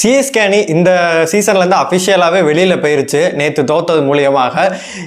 CSK அணி இந்த சீசன்லேருந்து அஃபிஷியலாகவே வெளியில் போயிருச்சு. நேற்று தோத்தது மூலியமாக.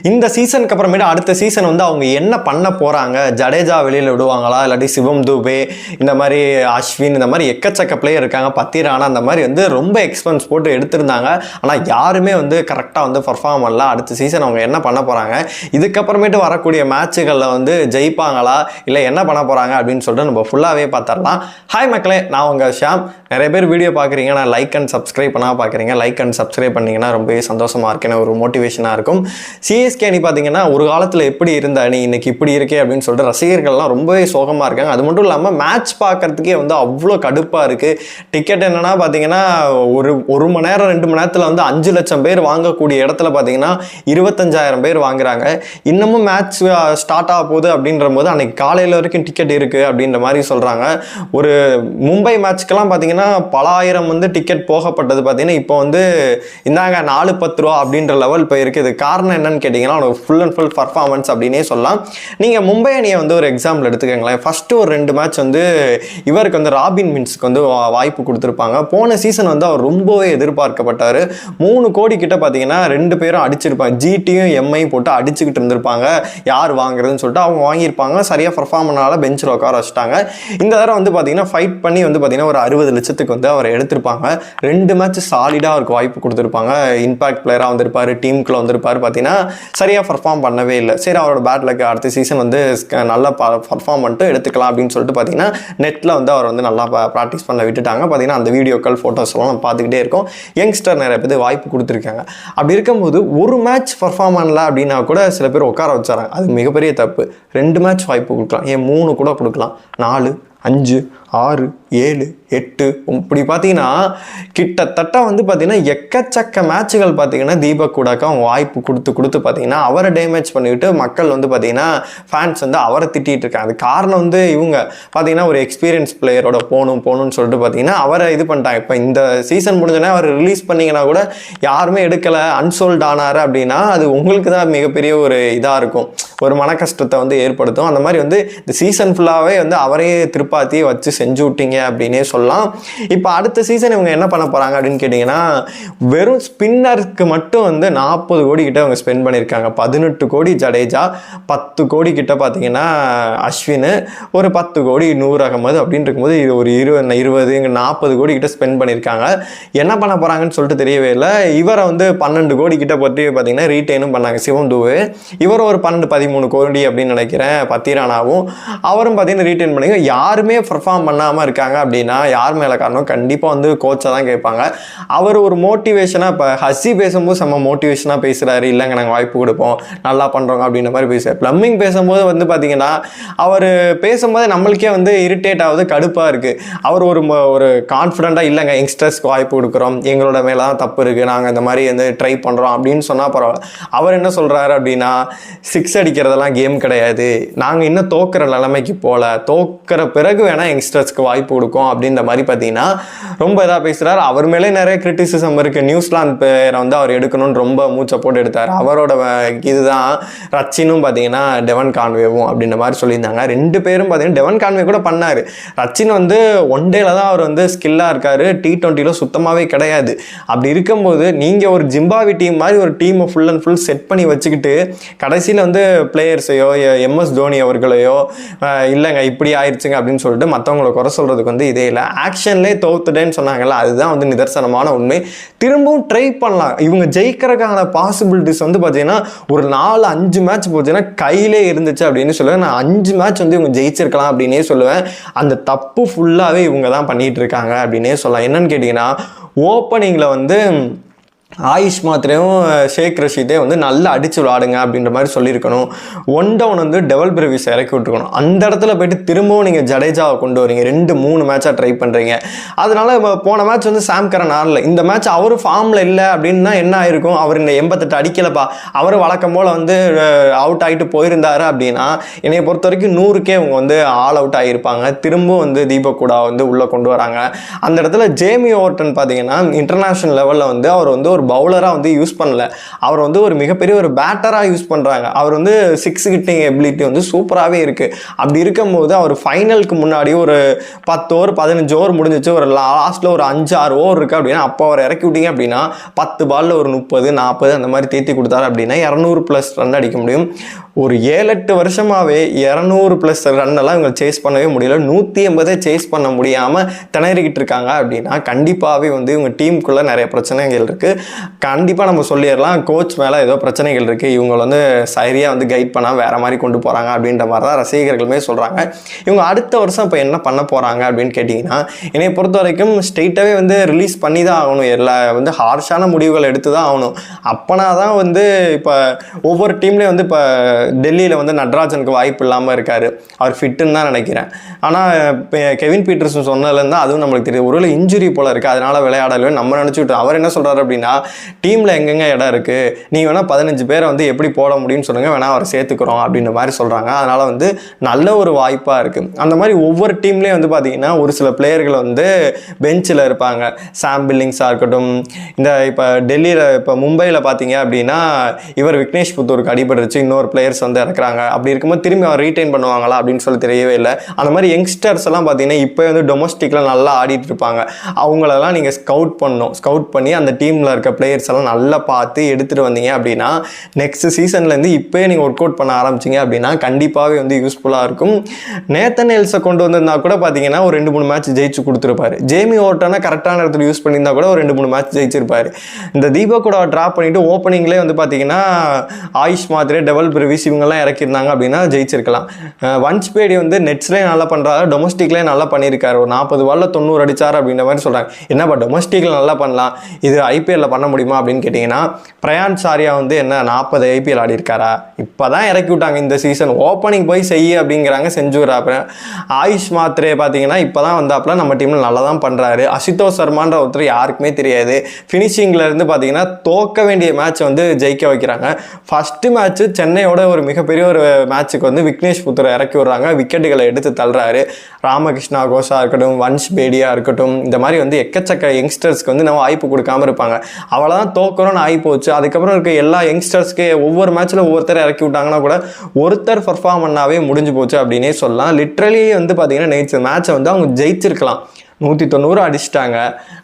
இந்த சீசனுக்கு அப்புறமேட்டு அடுத்த சீசன் வந்து அவங்க என்ன பண்ண போகிறாங்க ஜடேஜா வெளியில் விடுவாங்களா? இல்லாட்டி சிவம் தூபே இந்த மாதிரி அஸ்வின் இந்த மாதிரி எக்கச்சக்க பிளேயர் இருக்காங்க. பத்திரானா அந்த மாதிரி வந்து ரொம்ப எக்ஸ்பென்ஸ் போட்டு எடுத்திருந்தாங்க. ஆனால் யாருமே வந்து கரெக்டாக வந்து பர்ஃபார்ம் பண்ணல. அடுத்த சீசன் அவங்க என்ன பண்ண போகிறாங்க இதுக்கப்புறமேட்டு வரக்கூடிய மேட்சுகளில் வந்து ஜெயிப்பாங்களா? இல்லை என்ன பண்ண போகிறாங்க அப்படின்னு சொல்லிட்டு நம்ம ஃபுல்லாகவே பார்த்துடலாம். ஹாய் மக்களே நான் உங்கள் ஷாம் நிறைய பேர் வீடியோ பார்க்குறீங்க. நான் லைக் அண்ட் சப்ஸ்கிரைப் பண்ணால் பார்க்குறீங்க லைக் அண்ட் சப்ஸ்கிரைப் பண்ணிங்கன்னா ரொம்பவே சந்தோஷமாக இருக்குன்னு ஒரு மோட்டிவேஷனாக இருக்கும். சிஎஸ்கே அணி பார்த்தீங்கன்னா ஒரு காலத்தில் எப்படி இருந்த அணி இன்னைக்கு இப்படி இருக்கே அப்படின்னு சொல்லிட்டு ரசிகர்கள்லாம் ரொம்பவே சோகமாக இருக்காங்க. அது மட்டும் இல்லாமல் மேட்ச் பார்க்குறதுக்கே வந்து அவ்வளோ கடுப்பாக இருக்குது டிக்கெட் என்னன்னா பார்த்தீங்கன்னா ஒரு ஒரு மணி நேரம் ரெண்டு மணி நேரத்தில் வந்து அஞ்சு லட்சம் பேர் வாங்கக்கூடிய இடத்துல பார்த்தீங்கன்னா இருபத்தஞ்சாயிரம் பேர் வாங்குறாங்க. இன்னமும் மேட்ச் ஸ்டார்ட் ஆக போகுது அப்படின்ற போது அன்னைக்கு காலையில் வரைக்கும் டிக்கெட் இருக்குது அப்படின்ற மாதிரி சொல்கிறாங்க ஒரு மும்பை மேட்ச்க்கெல்லாம் பார்த்தீங்கன்னா பல ஆயிரம் வந்து டிக்கெட் போகப்பட்டது பார்த்தீங்கன்னா இப்போ வந்து இந்தாங்க நாலு பத்து ரூபா அப்படின்ற லெவல் போயிருக்கு. இது காரணம் என்னன்னு கேட்டிங்கன்னா உனக்கு ஃபுல் அண்ட் ஃபுல் பர்ஃபார்மன்ஸ் அப்படின்னே சொல்லலாம். நீங்கள் மும்பை அணியை வந்து ஒரு எக்ஸாம்பிள் எடுத்துக்கோங்களேன். ஃபஸ்ட்டு ஒரு ரெண்டு மேட்ச் வந்து இவருக்கு வந்து ராபின் மின்ஸ்க்கு வந்து வா- வாய்ப்பு கொடுத்துருப்பாங்க. போன சீசன் வந்து அவர் ரொம்பவே எதிர்பார்க்கப்பட்டார். மூணு கோடி கிட்ட பார்த்தீங்கன்னா ரெண்டு பேரும் அடிச்சிருப்பாங்க ஜிடியும் எம்ஐயும் போட்டு அடிச்சுக்கிட்டு இருந்திருப்பாங்க. யார் வாங்குறதுன்னு சொல்லிட்டு அவங்க வாங்கியிருப்பாங்க. சரியாக பர்ஃபார்ம் பண்ணால பெஞ்சில் உட்கார வச்சுட்டாங்க. இந்த தடவை வந்து பார்த்தீங்கன்னா ஃபைட் பண்ணி வந்து பார்த்தீங்கன்னா ஒரு அறுபது லட்சத்துக்கு வந்து அவர் எடுத்திருப்பாங்க. ரெண்டு மேட்ச் சாலிடாக அவருக்கு வாய்ப்பு கொடுத்துருப்பாங்க. இம்பாக்ட் பிளேயராக வந்திருப்பார் டீமுக்குள்ள வந்திருப்பார் பார்த்தீங்கன்னா சரியாக பர்ஃபார்ம் பண்ணவே இல்லை. சரி அவரோட பேட் லக் அடுத்த சீசன் வந்து நல்லா பர்ஃபார்ம் பண்ணிட்டு எடுத்துக்கலாம் அப்படின்னு சொல்லிட்டு பார்த்தீங்கன்னா நெட்டில் வந்து அவர் வந்து நல்லா ப்ராக்டிஸ் பண்ண விட்டுட்டாங்க. பார்த்தீங்கன்னா அந்த வீடியோக்கள் ஃபோட்டோஸ் எல்லாம் நம்ம பார்த்துக்கிட்டே இருக்கோம். யங்ஸ்டர் நிறைய பேர் வாய்ப்பு கொடுத்துருக்காங்க. அப்படி இருக்கும்போது ஒரு மேட்ச் பர்ஃபார்ம் பண்ணல அப்படின்னா கூட சில பேர் உட்கார வச்சாராங்க அது மிகப்பெரிய தப்பு. ரெண்டு மேட்ச் வாய்ப்பு கொடுக்கலாம். ஏன் மூணு கூட கொடுக்கலாம். நாலு அஞ்சு ஆறு ஏழு எட்டு இப்படி பார்த்தீங்கன்னா கிட்டத்தட்ட வந்து பார்த்தீங்கன்னா எக்கச்சக்க மேட்சுகள் பார்த்தீங்கன்னா தீபக் கூடாக்கம் வாய்ப்பு கொடுத்து கொடுத்து பார்த்தீங்கன்னா அவரை டேமேஜ் பண்ணிக்கிட்டு மக்கள் வந்து பார்த்தீங்கன்னா ஃபேன்ஸ் வந்து அவரை திட்டிகிட்டு இருக்காங்க. அது காரணம் வந்து இவங்க பார்த்தீங்கன்னா ஒரு எக்ஸ்பீரியன்ஸ் பிளேயரோட போகணும் போகணும்னு சொல்லிட்டு பார்த்தீங்கன்னா அவரை இது பண்ணிட்டாங்க. இப்போ இந்த சீசன் முடிஞ்சோடனே அவர் ரிலீஸ் பண்ணிங்கன்னா கூட யாருமே எடுக்கலை அன்சோல்ட் ஆனார் அப்படின்னா அது உங்களுக்கு தான் மிகப்பெரிய ஒரு இதாக இருக்கும். ஒரு மன கஷ்டத்தை வந்து ஏற்படுத்தும். அந்த மாதிரி வந்து இந்த சீசன் ஃபுல்லாகவே வந்து அவரையே திருப்பாத்தி வச்சு செஞ்சு விட்டீங்க அப்படின்னே சொல்லலாம். இப்போ அடுத்த சீசன் இவங்க என்ன பண்ண போகிறாங்க அப்படின்னு கேட்டிங்கன்னா வெறும் ஸ்பின்னருக்கு மட்டும் வந்து நாற்பது கோடி கிட்ட அவங்க ஸ்பெண்ட் பண்ணியிருக்காங்க. பதினெட்டு கோடி ஜடேஜா பத்து கோடி கிட்ட பார்த்தீங்கன்னா அஸ்வின் ஒரு பத்து கோடி நூறு அகமது அப்படின்னு இருக்கும்போது இது ஒரு இருபது இருபது இங்கே நாற்பது கோடி கிட்ட ஸ்பெண்ட் பண்ணியிருக்காங்க. என்ன பண்ண போகிறாங்கன்னு சொல்லிட்டு தெரியவே இல்லை. இவரை வந்து பன்னெண்டு கோடி கிட்ட பற்றி பார்த்தீங்கன்னா ரீட்டைனும் பண்ணாங்க. சிவம் தூவு. இவர் ஒரு பன்னெண்டு பதிமூணு கோடி அப்படின்னு நினைக்கிறேன் பத்திரானாவும். அவரும் பார்த்தீங்கன்னா ரீட்டைன் பண்ணி யாருமே பர்ஃபார்ம் பண்ணாமல் இருக்காங்க அப்படின்னா யார் மேலே காரணம்? கண்டிப்பாக வந்து கோச்சை தான் கேட்பாங்க. அவர் ஒரு மோட்டிவேஷனாக இப்போ ஹஸ்ஸி பேசும்போது செம்ம மோட்டிவேஷனாக பேசுகிறாரு இல்லைங்க நாங்கள் வாய்ப்பு கொடுப்போம். நல்லா பண்ணுறோங்க அப்படின்ற மாதிரி பேசுவார் ப்ளம்மிங் பேசும்போது வந்து பார்த்தீங்கன்னா அவர் பேசும்போது நம்மளுக்கே வந்து இரிட்டேட் ஆகுது கடுப்பாக இருக்குது அவர் ஒரு ம- ஒரு கான்ஃபிடண்ட்டாக இல்லைங்க யங்ஸ்டர்ஸ்க்கு வாய்ப்பு கொடுக்குறோம். எங்களோட மேலே தான் தப்பு இருக்குது நாங்கள் இந்த மாதிரி வந்து ட்ரை பண்ணுறோம் அப்படின்னு சொன்னால் பரவாயில்ல. அவர் என்ன சொல்கிறாரு அப்படின்னா சிக்ஸ் அடிக்கிறதெல்லாம் கேம் கிடையாது. நாங்கள் இன்னும் தோக்குற நிலைமைக்கு போகல தோக்கிற பிறகு வேணால் யங்ஸ்டர்ஸ் பேசுறதுக்கு வாய்ப்பு கொடுக்கும் அப்படின்ற மாதிரி பார்த்தீங்கன்னா ரொம்ப இதாக பேசுகிறார் அவர் மேலே நிறைய கிரிட்டிசிசம் இருக்குது நியூசிலாந்து பேரை வந்து அவர் எடுக்கணும்னு ரொம்ப மூச்சை போட்டு எடுத்தார். அவரோட இதுதான் ரச்சினும் பார்த்தீங்கன்னா டெவன் கான்வேவும் அப்படின்ற மாதிரி சொல்லியிருந்தாங்க. ரெண்டு பேரும் பார்த்தீங்கன்னா டெவன் கான்வே கூட பண்ணார். ரச்சின் வந்து ஒன் டேல தான் அவர் வந்து ஸ்கில்லாக இருக்கார். டி ட்வெண்ட்டியில் சுத்தமாகவே கிடையாது. அப்படி இருக்கும்போது நீங்கள் ஒரு ஜிம்பாவி டீம் மாதிரி ஒரு டீமை ஃபுல் அண்ட் ஃபுல் செட் பண்ணி வச்சுக்கிட்டு கடைசியில் வந்து பிளேயர்ஸையோ எம்எஸ் தோனி அவர்களையோ இல்லைங்க இப்படி ஆயிடுச்சுங்க அப்படின்னு சொல்லிட்டு மற்றவங்கள குறை சொல்கிறதுக்கு வந்து இதே இல்லை. ஆக்ஷன்லேயே தோத்துட்டேன்னு சொன்னாங்கல்ல அதுதான் வந்து நிதர்சனமான உண்மை. திரும்பவும் ட்ரை பண்ணலாம். இவங்க ஜெயிக்கிறதுக்கான பாசிபிலிட்டிஸ் வந்து பார்த்தீங்கன்னா ஒரு நாலு அஞ்சு மேட்ச் போச்சுன்னா கையிலே இருந்துச்சு அப்படின்னு சொல்லுவேன். நான் அஞ்சு மேட்ச் வந்து இவங்க ஜெயிச்சிருக்கலாம் அப்படின்னே சொல்லுவேன். அந்த தப்பு ஃபுல்லாகவே இவங்க தான் பண்ணிகிட்டு இருக்காங்க அப்படின்னே சொல்லலாம். என்னன்னு கேட்டிங்கன்னா ஓப்பனிங்கில் வந்து ஆயுஷ் மாத்திரையும் ஷேக் ரஷீதே வந்து நல்லா அடித்து விளாடுங்க அப்படின்ற மாதிரி சொல்லியிருக்கணும். ஒன் டவுன் வந்து டெவல் பிரவிஸ் இறக்கி விட்டுருக்கணும். அந்த இடத்துல போயிட்டு திரும்பவும் நீங்கள் ஜடேஜாவை கொண்டு வரீங்க. ரெண்டு மூணு மேட்சாக ட்ரை பண்ணுறீங்க அதனால போன மேட்ச் வந்து சாம் கரன் ஆடல இந்த மேட்ச் அவர் ஃபார்மில் இல்லை அப்படின்னா என்ன ஆயிருக்கும்? அவர் இந்த எண்பத்தெட்டு அடிக்கலப்பா. அவர் வழக்கம் போல் வந்து அவுட் ஆகிட்டு போயிருந்தாரு அப்படின்னா என்னை பொறுத்த வரைக்கும் நூறுக்கே அவங்க வந்து ஆல் அவுட் ஆகியிருப்பாங்க திரும்பவும் வந்து தீபக் கூடா வந்து உள்ளே கொண்டு வராங்க. அந்த இடத்துல ஜேமி ஓவர்டன் பார்த்தீங்கன்னா இன்டர்நேஷ்னல் லெவலில் வந்து அவர் வந்து ஒரு பவுலராக வந்து யூஸ் பண்ணல. அவர் வந்து ஒரு மிகப்பெரிய ஒரு பேட்டராக யூஸ் பண்ணுறாங்க அவர் வந்து சிக்ஸ் கிட்டிங் எபிலிட்டி வந்து சூப்பராகவே இருக்குது அப்படி இருக்கும்போது அவர் ஃபைனலுக்கு முன்னாடி ஒரு பத்து ஓவர் பதினஞ்சு ஓவர் முடிஞ்சிச்சு. ஒரு லாஸ்ட்டில் ஒரு அஞ்சு ஆறு ஓவர் இருக்குது அப்படின்னா அப்போ அவர் இறக்கி விட்டீங்க அப்படின்னா பத்து பாலில் ஒரு முப்பது நாற்பது அந்த மாதிரி தேத்தி கொடுத்தாரு அப்படின்னா இரநூறு ப்ளஸ் ரன் அடிக்க முடியும். ஒரு ஏழு எட்டு வருஷமாகவே இரநூறு ப்ளஸ் ரன் எல்லாம் இவங்க சேஸ் பண்ணவே முடியல. நூற்றி எண்பதை சேஸ் பண்ண முடியாமல் திணறிக்கிட்டு இருக்காங்க அப்படின்னா கண்டிப்பாகவே வந்து இவங்க டீமுக்குள்ளே நிறைய பிரச்சனைகள் இருக்குது கண்டிப்பாக நம்ம சொல்லிடலாம். கோச் மேலே ஏதோ பிரச்சனைகள் இருக்குது இவங்க வந்து சரியாக வந்து கைட் பண்ணால் வேறு மாதிரி கொண்டு போகிறாங்க அப்படின்ற மாதிரி தான் ரசிகர்களுமே சொல்கிறாங்க இவங்க அடுத்த வருஷம் இப்போ என்ன பண்ண போகிறாங்க அப்படின்னு கேட்டிங்கன்னா என்னை பொறுத்த வரைக்கும் ஸ்ட்ரெயிட்டாகவே வந்து ரிலீஸ் பண்ணி தான் ஆகணும். எல்லா வந்து ஹார்ஷான முடிவுகள் எடுத்து தான் ஆகணும். அப்போனா தான் வந்து இப்போ ஒவ்வொரு டீம்லேயும் வந்து இப்போ டெல்லியில் வந்து நட்ராஜனுக்கு வாய்ப்பு இல்லாமல் இருக்கார். அவர் ஃபிட்டுன்னு தான் நினைக்கிறேன். ஆனால் இப்போ கெவின் பீட்டர்ஸன் சொன்னதுலேருந்து அதுவும் நம்மளுக்கு தெரியுது. ஒருவேளை இன்ஜுரி போல் இருக்குது அதனால் விளையாடல நம்ம நினச்சிக்கிட்டோம். அவர் என்ன சொல்கிறாரு அப்படின்னா டீமில் எங்கெங்க இடம் இருக்குது நீ வேணால் பதினஞ்சு பேரை வந்து எப்படி போட முடியும்னு சொல்லுங்கள் வேணால் அவரை சேர்த்துக்கிறோம் அப்படின்ற மாதிரி சொல்கிறாங்க அதனால் வந்து நல்ல ஒரு வாய்ப்பாக இருக்குது அந்த மாதிரி ஒவ்வொரு டீம்லேயும் வந்து பார்த்தீங்கன்னா ஒரு சில பிளேயர்கள் வந்து பெஞ்சில் இருப்பாங்க. சாம் பில்லிங்ஸாக இருக்கட்டும் இந்த இப்போ டெல்லியில் இப்போ மும்பையில் பார்த்தீங்க அப்படின்னா இவர் விக்னேஷ் புத்தூருக்கு அடிபட்டுருச்சு இன்னொரு பிளேயர்ஸ் வந்து இறக்குறாங்க. அப்படி இருக்கும்போது திரும்பி அவர் ரீட்டைன் பண்ணுவாங்களா அப்படின்னு சொல்லி தெரியவே இல்லை. அந்த மாதிரி யங்ஸ்டர்ஸ் எல்லாம் பார்த்தீங்கன்னா இப்போ வந்து டொமஸ்டிக்கில் நல்லா ஆடிட்டு இருப்பாங்க. அவங்களெல்லாம் நீங்கள் ஸ்கவுட் பண்ணணும். ஸ்கவுட் பண்ணி அந்த டீமில் இருக்க பிளேயர்ஸ் எல்லாம் நல்லா பார்த்து எடுத்துகிட்டு வந்தீங்க அப்படின்னா நெக்ஸ்ட் சீசன்லேருந்து இப்போயே நீங்கள் ஒர்க் அவுட் பண்ண ஆரம்பிச்சிங்க அப்படின்னா கண்டிப்பாகவே வந்து யூஸ்ஃபுல்லாக இருக்கும். நேத்தன் எல்ஸை கொண்டு வந்திருந்தா கூட பார்த்தீங்கன்னா ஒரு ரெண்டு மூணு மேட்ச் ஜெயிச்சு கொடுத்துருப்பாரு. ஜேமி ஓட்டனா கரெக்டான இடத்துல யூஸ் பண்ணியிருந்தா கூட ஒரு ரெண்டு மூணு மேட்ச் ஜெயிச்சிருப்பாரு. இந்த தீபக் கூட ட்ராப் பண்ணிட்டு ஓப்பனிங்லேயே வந்து பார்த்தீங்கன்னா ஆயுஷ் மாத்திரே டெவல் பிரிவிஸ் இவங்கெல்லாம் இறக்கியிருந்தாங்க அப்படின்னா ஜெயிச்சிருக்கலாம். அஹ் வன்ச் பேடி வந்து நெட்ஸ்லேயே நல்லா பண்ணுறாரு டொமஸ்டிக்லேயே நல்லா பண்ணியிருக்காரு. ஒரு நாற்பது பால்ல தொண்ணூறு அடிச்சார் அப்படின்ற மாதிரி சொல்கிறாங்க என்னப்பா டொமஸ்டிக்கில் நல்லா பண்ணலாம்? இது ஐபிஎல்ல பண்ண முடியுமா அப்படின்னு கேட்டிங்கன்னா பிரயான் சாரியா வந்து என்ன நாற்பது ஐபிஎல் ஆடி இருக்காரா இப்போ தான் இறக்கி விட்டாங்க இந்த சீசன் ஓப்பனிங் போய் செய்ய அப்படிங்கிறாங்க செஞ்சு ஆயுஷ் மாத்ரே பார்த்தீங்கன்னா இப்போ தான் வந்தாப்புல நம்ம டீமில் நல்லா தான் பண்ணுறாரு அசிதோ சர்மான்ற ஒருத்தர் யாருக்குமே தெரியாது. ஃபினிஷிங்லேருந்து பார்த்தீங்கன்னா தோக்க வேண்டிய மேட்ச் வந்து ஜெயிக்க வைக்கிறாங்க. ஃபஸ்ட்டு மேட்ச்சு சென்னையோட ஒரு மிகப்பெரிய ஒரு மேட்ச்சுக்கு வந்து விக்னேஷ் புத்தரை இறக்கி விடுறாங்க. விக்கெட்டுகளை எடுத்து தள்ளுறாரு. ராமகிருஷ்ணா கோஷா இருக்கட்டும் வன்ஷ் பேடியா இருக்கட்டும் இந்த மாதிரி வந்து எக்கச்சக்க யங்ஸ்டர்ஸ்க்கு வந்து நம்ம வாய்ப்பு கொடுக்காம இருப்பாங்க. அவ்வளோதான் தோக்கணும்னு ஆகி போச்சு அதுக்கப்புறம் இருக்க எல்லா யங்ஸ்டர்ஸ்க்கு ஒவ்வொரு மேட்ச்சில் ஒவ்வொருத்தரை இறக்கி விட்டாங்கன்னா கூட ஒருத்தர் பர்ஃபார்ம் பண்ணாவே முடிஞ்சு போச்சு அப்படின்னே சொல்லலாம். லிட்ரலி வந்து பார்த்தீங்கன்னா நேற்று மேட்சை வந்து அவங்க ஜெயிச்சிருக்கலாம். நூற்றி தொண்ணூறு அடிச்சிட்டாங்க.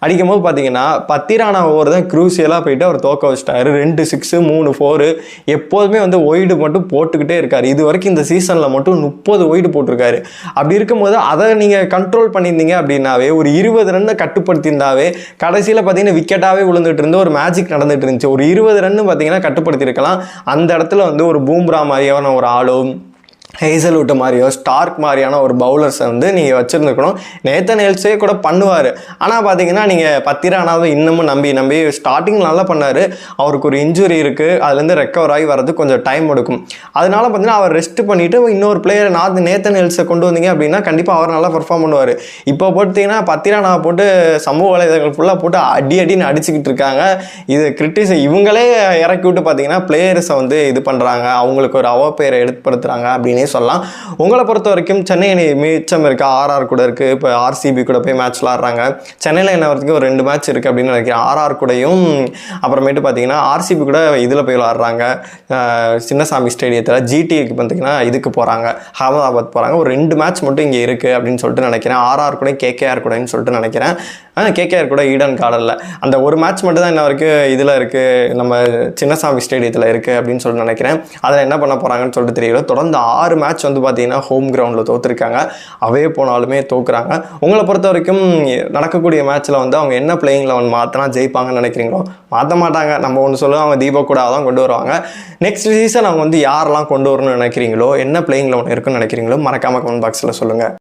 அடிக்கும் போது பார்த்தீங்கன்னா பத்திரானா ஓவர் தான் க்ரூசியலாக போயிட்டு அவர் தோக்க வச்சிட்டாரு. ரெண்டு சிக்ஸு மூணு ஃபோரு எப்போதுமே வந்து ஒய்டு மட்டும் போட்டுக்கிட்டே இருக்கார். இது வரைக்கும் இந்த சீசனில் மட்டும் முப்பது ஒய்டு போட்டிருக்காரு. அப்படி இருக்கும்போது அதை நீங்கள் கண்ட்ரோல் பண்ணியிருந்தீங்க அப்படின்னாவே ஒரு இருபது ரன்னை கட்டுப்படுத்தியிருந்தாவே கடைசியில் பார்த்தீங்கன்னா விக்கெட்டாகவே விழுந்துட்டு இருந்து ஒரு மேஜிக் நடந்துட்டு இருந்துச்சு. ஒரு இருபது ரன்னு பார்த்தீங்கன்னா கட்டுப்படுத்தியிருக்கலாம். அந்த இடத்துல வந்து ஒரு பூம்ரா மாதிரியான ஒரு ஆளும் ஹேசல்வுட் மாதிரியோ ஸ்டார்க் மாதிரியான ஒரு பவுலர்ஸை வந்து நீங்கள் வச்சுருந்துக்கணும் நேத்தன் ஹெல்ஸே கூட பண்ணுவார். ஆனால் பார்த்தீங்கன்னா நீங்கள் பத்திரானாவது இன்னமும் நம்பி நம்பி ஸ்டார்டிங் நல்லா பண்ணார். அவருக்கு ஒரு இன்ஜுரி இருக்குது அதுலேருந்து ரெக்கவர் ஆகி வரது கொஞ்சம் டைம் எடுக்கும். அதனால பார்த்தீங்கன்னா அவர் ரெஸ்ட் பண்ணிவிட்டு இன்னொரு பிளேயர் நான் நேத்தன் ஹெல்ஸை கொண்டு வந்தீங்க அப்படின்னா கண்டிப்பாக அவர் நல்லா பெர்ஃபார்ம் பண்ணுவார். இப்போ பார்த்தீங்கன்னா பத்திரானாவை போட்டு சமூக வலைதளங்கள் ஃபுல்லாக போட்டு அடி அடின்னு அடிச்சுக்கிட்டு இருக்காங்க. இது கிரிட்டிஸ் இவங்களே இறக்கி விட்டு பார்த்தீங்கன்னா பிளேயர்ஸை வந்து இது பண்ணுறாங்க அவங்களுக்கு ஒரு அவப்பெயரை ஏற்படுத்துகிறாங்க அப்படின்னு சொல்லலாம். உங்களை பொறுத்த வரைக்கும் சென்னை அணி மிச்சம் இருக்குது ஆர்ஆர் கூட இருக்குது இப்போ ஆர்சிபி கூட போய் மேட்ச் விளாட்றாங்க சென்னையில் என்ன வரைக்கும் ஒரு ரெண்டு மேட்ச் இருக்குது அப்படின்னு நினைக்கிறேன். ஆர்ஆர் கூடயும் அப்புறமேட்டு பார்த்தீங்கன்னா ஆர்சிபி கூட இதில் போய் விளாட்றாங்க சின்னசாமி ஸ்டேடியத்தில் ஜிடிக்கு பார்த்தீங்கன்னா இதுக்கு போகிறாங்க அகமதாபாத் போகிறாங்க ஒரு ரெண்டு மேட்ச் மட்டும் இங்கே இருக்குது அப்படின்னு சொல்லிட்டு நினைக்கிறேன். ஆர்ஆர் கூட கேகேஆர் கூடன்னு சொல்லிட்டு நினைக்கிறேன். கேகேஆர் கூட ஈடன் கார்டனில் அந்த ஒரு மேட்ச் மட்டும் தான் இன்ன வரைக்கும் இதில் இருக்குது நம்ம சின்னசாமி ஸ்டேடியத்தில் இருக்குது அப்படின்னு சொல்லிட்டு நினைக்கிறேன். அதில் என்ன பண்ண போகிறாங்கன்னு சொல்லிட்டு தெரியல. தொடர்ந்து ஆறு மேட்ச் வந்து பார்த்தீங்கன்னா ஹோம் கிரவுண்டில் தோற்றுருக்காங்க அவே போனாலுமே தோக்குறாங்க. உங்களை பொறுத்த வரைக்கும் நடக்கக்கூடிய மேட்ச்சில் வந்து அவங்க என்ன பிளேயிங் லெவன் மாற்றினா ஜெயிப்பாங்கன்னு நினைக்கிறீங்களோ? மாற்ற மாட்டாங்க. நம்ம ஒன்று சொல்லுவோம் அவங்க தீபக் கூட தான் கொண்டு வருவாங்க. நெக்ஸ்ட் சீசன் அவங்க வந்து யாரெல்லாம் கொண்டு வரணும்னு நினைக்கிறீங்களோ? என்ன பிளேயிங் லெவன் இருக்குன்னு நினைக்கிறீங்களோ? மறக்காமல் கமெண்ட் பாக்ஸில் சொல்லுங்கள்